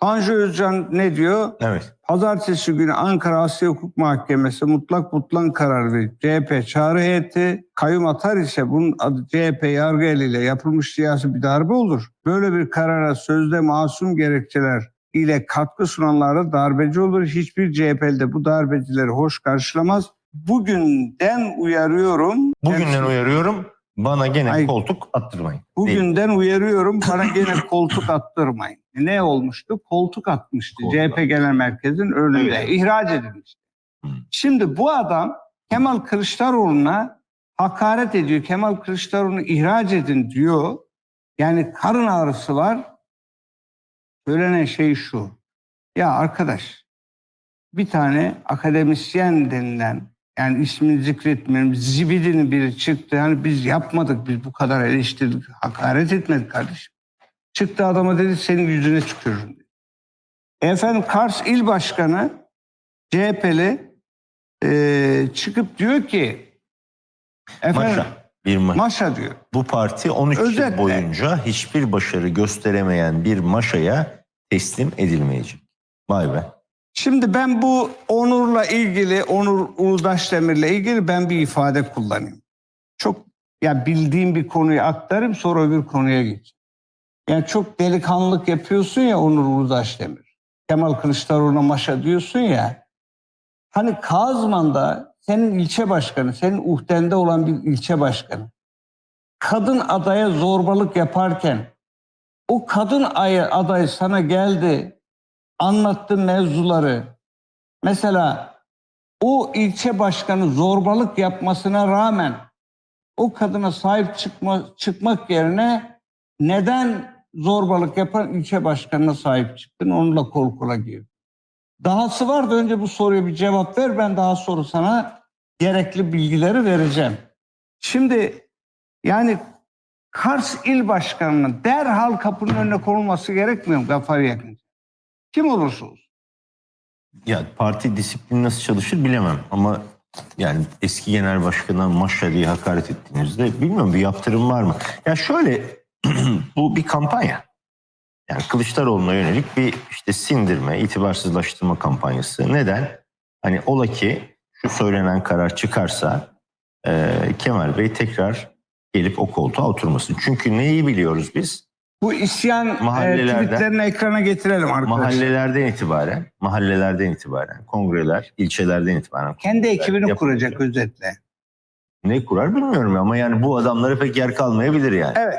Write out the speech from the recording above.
Tanju Özcan ne diyor? Evet. Pazartesi günü Ankara Asya Hukuk Mahkemesi mutlak mutlak karar verdi. CHP çağrı heyeti kayyum atar ise bunun adı CHP yargı eliyle yapılmış siyasi bir darbe olur. Böyle bir karara sözde masum gerekçeler ile katkı sunanlara darbeci olur. Hiçbir CHP'li de bu darbecileri hoş karşılamaz. Bugünden uyarıyorum. Bugünden uyarıyorum. Bana gene Ay. koltuk attırmayın. Değil. Bugünden uyarıyorum bana gene koltuk attırmayın. Ne olmuştu? Koltuk atmıştı Koltuk CHP Genel Merkezi'nin önünde. Evet. ihraç edilmişti. Hı. Şimdi bu adam Kemal Kılıçdaroğlu'na hakaret ediyor. Kemal Kılıçdaroğlu'nu ihraç edin diyor. Yani karın ağrısı var. Söylenen şey şu. Ya arkadaş bir tane akademisyen denilen yani ismini zikretmiyorum. Zibidinin biri çıktı. Yani biz yapmadık. Biz bu kadar eleştirdik. Hakaret etmedik kardeşim. Çıktı adama dedi senin yüzüne tükürürüm. dedi. Efendim Kars İl Başkanı CHP'li eee, çıkıp diyor ki efendim, Maşa. Bir ma- Maşa diyor. Bu parti 13 Özetle. yıl boyunca hiçbir başarı gösteremeyen bir maşaya teslim edilmeyecek. Vay be. Şimdi ben bu Onur'la ilgili, Onur Uludaş Demir'le ilgili ben bir ifade kullanayım. Çok ya bildiğim bir konuyu aktarayım sonra öbür konuya geçeyim. Yani çok delikanlılık yapıyorsun ya Onur Uludaş Demir. Kemal Kılıçdaroğlu'na maşa diyorsun ya. Hani Kazman'da senin ilçe başkanı, senin uhdende olan bir ilçe başkanı. Kadın adaya zorbalık yaparken o kadın ay- aday sana geldi anlattı mevzuları. Mesela o ilçe başkanı zorbalık yapmasına rağmen o kadına sahip çıkma, çıkmak yerine neden zorbalık yapan ilçe başkanına sahip çıktın? Onunla kol kola gir. Dahası var da önce bu soruya bir cevap ver. Ben daha sonra sana gerekli bilgileri vereceğim. Şimdi yani Kars İl Başkanı'nın derhal kapının önüne konulması gerekmiyor mu Gafar Yakın? Kim olursa olsun. Ya parti disiplini nasıl çalışır bilemem ama yani eski genel başkana maşa diye hakaret ettiğinizde bilmiyorum bir yaptırım var mı? Ya şöyle bu bir kampanya. Yani Kılıçdaroğlu'na yönelik bir işte sindirme, itibarsızlaştırma kampanyası. Neden? Hani ola ki şu söylenen karar çıkarsa e, Kemal Bey tekrar gelip o koltuğa oturmasın. Çünkü neyi biliyoruz biz? Bu isyan e, tweetlerini ekrana getirelim arkadaşlar. Mahallelerden itibaren, mahallelerden itibaren, kongreler, ilçelerden itibaren. Kendi ekibini yapılacak. kuracak özetle. Ne kurar bilmiyorum ama yani bu adamlara pek yer kalmayabilir yani. Evet.